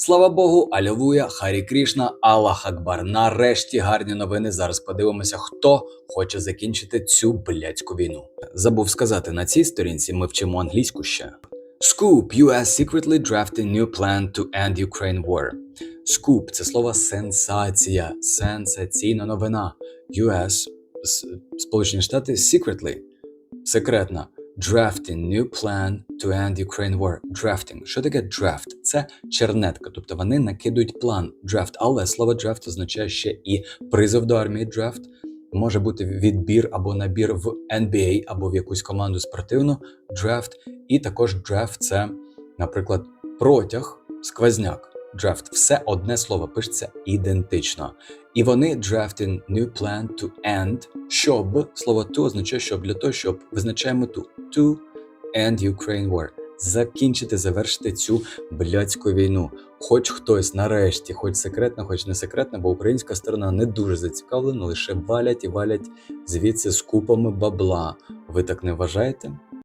Слава Богу, алілуя, Харі Крішна, Аллах Акбар. Нарешті гарні новини. Зараз подивимося, хто хоче закінчити цю блядську війну. Забув сказати, на цій сторінці ми вчимо англійську ще. Scoop, US secretly drafting new plan to end Ukraine war. Scoop – це слово сенсація, сенсаційна новина. US, Сполучені Штати, secretly, секретна. Drafting new plan to end Ukraine war. Drafting. Що таке draft? Це чернетка, тобто вони накидують план draft, але слово draft означає ще і призов до армії draft. Може бути відбір або набір в NBA або в якусь команду спортивну draft. І також draft – це, наприклад, протяг, сквозняк. Draft – все одне слово пишеться ідентично. І вони drafting new plan to end, щоб слово to означає, щоб для того, щоб визначає мету to end Ukraine war. Закінчити, завершити цю блядську війну. Хоч хтось нарешті, хоч секретно, хоч не секретно, бо українська сторона не дуже зацікавлена, лише валять і валять звідси з купами бабла. Ви так не вважаєте?